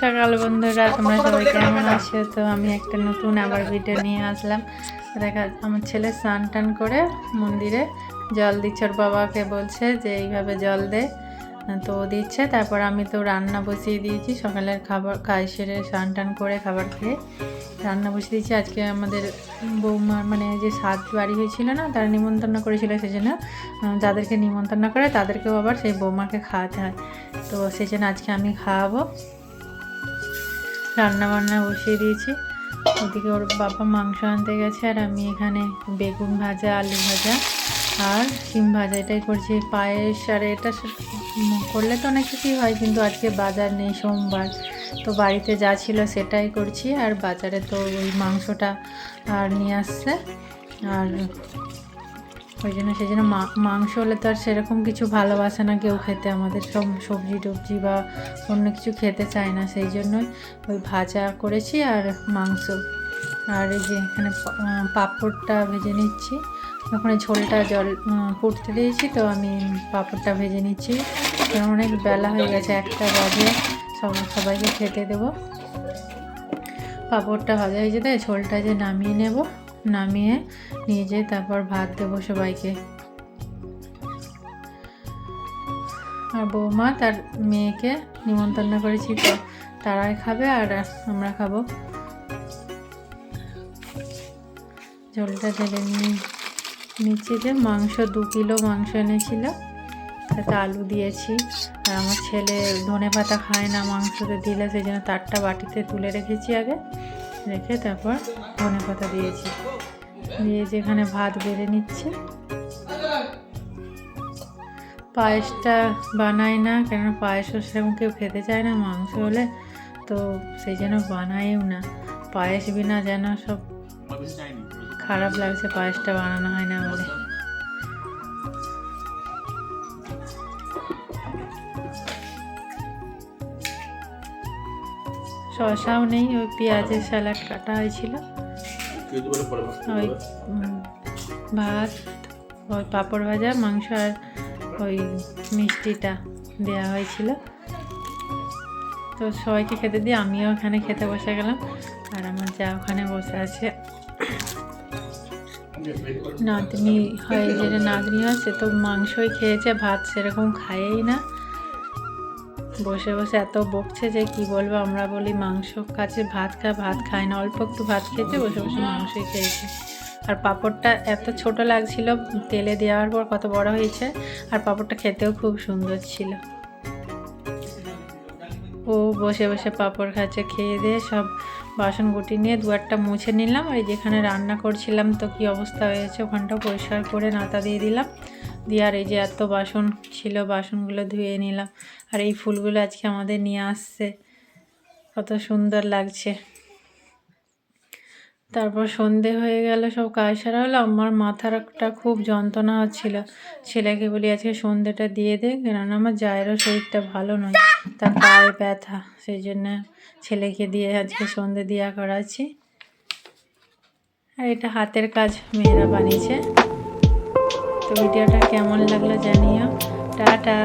সকাল বন্ধুরা, তোমরা সবাই কেমন আছো? তো আমি একটা নতুন আবার ভিডিও নিয়ে আসলাম। দেখা, আমার ছেলে স্নান টান করে মন্দিরে জল দিচ্ছে, ওর বাবাকে বলছে যে এইভাবে জল দে, তো দিচ্ছে। তারপর আমি তো রান্না বসিয়ে দিয়েছি, সকালের খাবার, খাই সেরে স্নান টান করে খাবার খেয়ে রান্না বসিয়ে দিয়েছি। আজকে আমাদের বৌমার মানে যে সাত বাড়ি হয়েছিল না, তারা নিমন্ত্রণ করেছিল সেই জন্য যাদেরকে নিমন্ত্রণ করে তাদেরকেও আবার সেই বৌমাকে খাওয়াতে হয়। তো সেই জন্য আজকে আমি খাওয়াবো। রান্না বান্না বসিয়ে দিয়েছি। ওদিকে ওর বাবা মাংস আনতে গেছে আর আমি এখানে বেগুন ভাজা, আলু ভাজা আর শিম ভাজা এটাই করছি। পায়েস আর এটা করলে তো অনেক কিছুই হয় কিন্তু আজকে বাজার নেই সোমবার। তো বাড়িতে যা ছিল সেটাই করছি আর বাজারে তো ওই মাংসটা আর নিয়ে আসছে। আর ওই জন্য সেই জন্য মাংস হলে তো আর সেরকম কিছু ভালোবাসে না কেউ খেতে। আমাদের সব সবজি টবজি বা অন্য কিছু খেতে চায় না, সেই জন্যই ওই ভাজা করেছি আর মাংস। আর এই যে এখানে পাঁপড়টা ভেজে নিচ্ছি। ওখানে ঝোলটা জল ফুটতে দিয়েছি তো আমি পাঁপড়টা ভেজে নিচ্ছি। অনেক বেলা হয়ে গেছে, একটা বাজে। সব, সবাইকে খেতে দেবো। পাঁপড়টা ভাজা হয়ে যেতে ঝোলটা যে নামিয়ে নেব। নামিয়ে নিয়ে যেয়ে তারপর ভাত দেবো সবাইকে। আর বৌমা তার মেয়েকে নিমন্ত্রণ করেছি তো, তারাই খাবে আর আমরা খাব। ঝোলটা ঢেলে নিয়ে নিচ্ছি যে মাংস, দু কিলো মাংস এনেছিল। তাতে আলু দিয়েছি। আর আমার ছেলে ধনে পাতা খায় না মাংসতে দিলে, সেই জন্য তারটা বাটিতে তুলে রেখেছি আগে। রেখে তারপর ধনে পাতা দিয়েছি। দিয়ে যেখানে ভাত বেড়ে নিচ্ছে। পায়েসটা বানাই না কেননা পায়েসও সেরকম কেউ খেতে চায় না মাংস হলে তো সেই জন্য বানাইও না। পায়েস বিনা যেন সব খারাপ লাগছে পায়েসটা বানানো হয় না বলে। শসাও নেই, ওই পেঁয়াজের স্যালাড কাটা হয়েছিল। ওই ভাত, ওই পাঁপড় ভাজা, মাংস আর ওই মিষ্টিটা দেওয়া হয়েছিল। তো সবাইকে খেতে দিয়ে আমিও ওখানে খেতে বসে গেলাম, আর আমার যা ওখানে বসে আছে। নাতনি, হয় যেটা নাতনি হয় সে তো মাংসই খেয়েছে, ভাত সেরকম খায়েই না। বসে বসে এত বকছে যে কি বলব, আমরা বলি মাংস কাছে ভাত খায় ভাত খায় না, অল্প একটু ভাত খেয়েছে, বসে বসে মাংসই খেয়েছে। আর পাঁপড়টা এত ছোট লাগছিল, তেলে দেওয়ার পর কত বড় হয়েছে, আর পাঁপড়টা খেতেও খুব সুন্দর ছিল। ও বসে বসে পাঁপড় খাচ্ছে, খেয়ে দিয়ে সব বাসন গুটি নিয়ে দুয়ারটা মুছে নিলাম। আর যেখানে রান্না করছিলাম তো কি অবস্থা হয়েছে ওখানটা পরিষ্কার করে নাতা দিয়ে দিলাম। দিয়ে আর এই যে এত বাসন ছিল, বাসনগুলো ধুয়ে নিলাম। আর এই ফুলগুলো আজকে আমাদের নিয়ে আসছে। কত সুন্দর লাগছে। তারপর সন্ধে হয়ে গেল, সব কাজ সারা হলো। আমার মাথাটা খুব যন্ত্রণা হচ্ছিল। ছেলেকে বলি, আজকে সন্ধেটা দিয়ে দে, কেননা আমার জায়েরও শরীরটা ভালো নয়। তার পায়ে ব্যথা, সেই জন্য ছেলেকে দিয়ে আজকে সন্ধে দেওয়া করাচ্ছি। আর এটা হাতের কাজ, মেয়েরা বানিয়েছে। তো ভিডিওটা কেমন লাগল জানিও। টাটা।